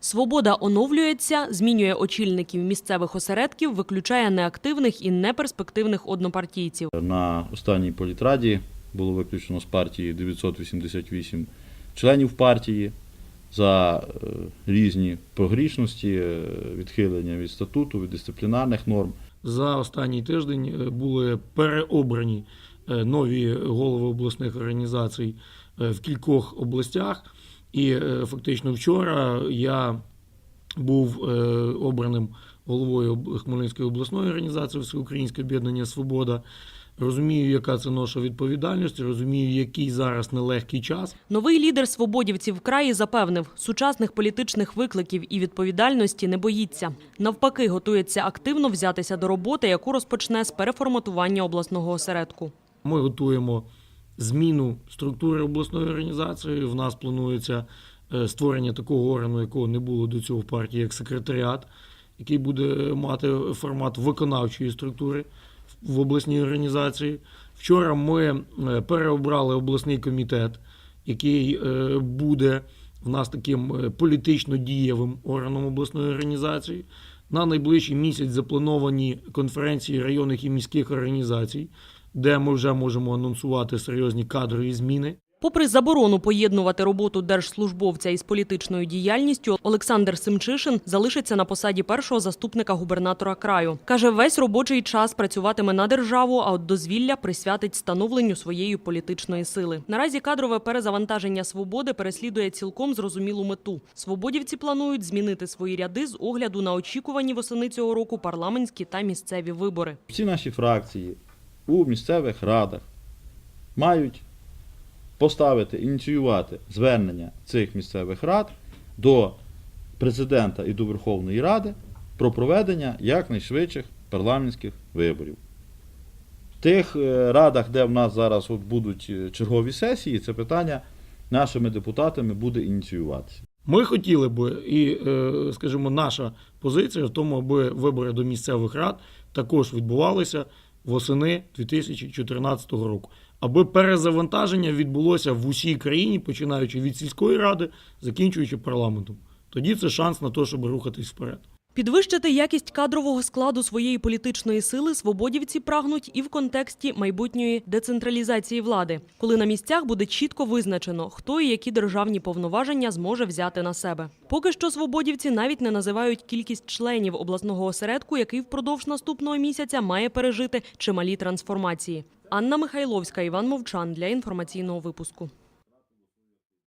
Свобода оновлюється, змінює очільників місцевих осередків, виключає неактивних і неперспективних однопартійців. На останній політраді було виключено з партії 988 членів партії за е, різні погрішності, е, відхилення від статуту, від дисциплінарних норм. За останній тиждень е, були переобрані нові голови обласних організацій в кількох областях. І е, фактично вчора я був е, обраним головою Хмельницької обласної організації Всеукраїнське об'єднання Свобода. Розумію, яка це ноша відповідальності, розумію, який зараз нелегкий час. Новий лідер свободівців в краї запевнив, сучасних політичних викликів і відповідальності не боїться. Навпаки, готується активно взятися до роботи, яку розпочне з переформатування обласного осередку. Ми готуємо зміну структури обласної організації. В нас планується е, створення такого органу, якого не було до цього в партії, як секретаріат, який буде мати формат виконавчої структури в обласній організації. Вчора ми е, переобрали обласний комітет, який е, буде в нас таким політично дієвим органом обласної організації. На найближчий місяць заплановані конференції районних і міських організацій, де ми вже можемо анонсувати серйозні кадрові зміни. Попри заборону поєднувати роботу держслужбовця із політичною діяльністю, Олександр Семчишин залишиться на посаді першого заступника губернатора краю. Каже, весь робочий час працюватиме на державу, а от дозвілля присвятить становленню своєї політичної сили. Наразі кадрове перезавантаження свободи переслідує цілком зрозумілу мету. Свободівці планують змінити свої ряди з огляду на очікувані восени цього року парламентські та місцеві вибори. Всі наші фракції у місцевих радах мають поставити, ініціювати звернення цих місцевих рад до президента і до Верховної Ради про проведення якнайшвидших парламентських виборів. В тих е, радах, де в нас зараз от будуть е, чергові сесії, це питання нашими депутатами буде ініціюватися. Ми хотіли би, і, е, скажімо, наша позиція в тому, аби вибори до місцевих рад також відбувалися восени 2014 року, аби перезавантаження відбулося в усій країні, починаючи від сільської ради, закінчуючи парламентом. Тоді це шанс на те, щоб рухатись вперед. Підвищити якість кадрового складу своєї політичної сили свободівці прагнуть і в контексті майбутньої децентралізації влади, коли на місцях буде чітко визначено, хто і які державні повноваження зможе взяти на себе. Поки що свободівці навіть не називають кількість членів обласного осередку, який впродовж наступного місяця має пережити чималі трансформації. Анна Михайловська, Іван Мовчан для інформаційного випуску.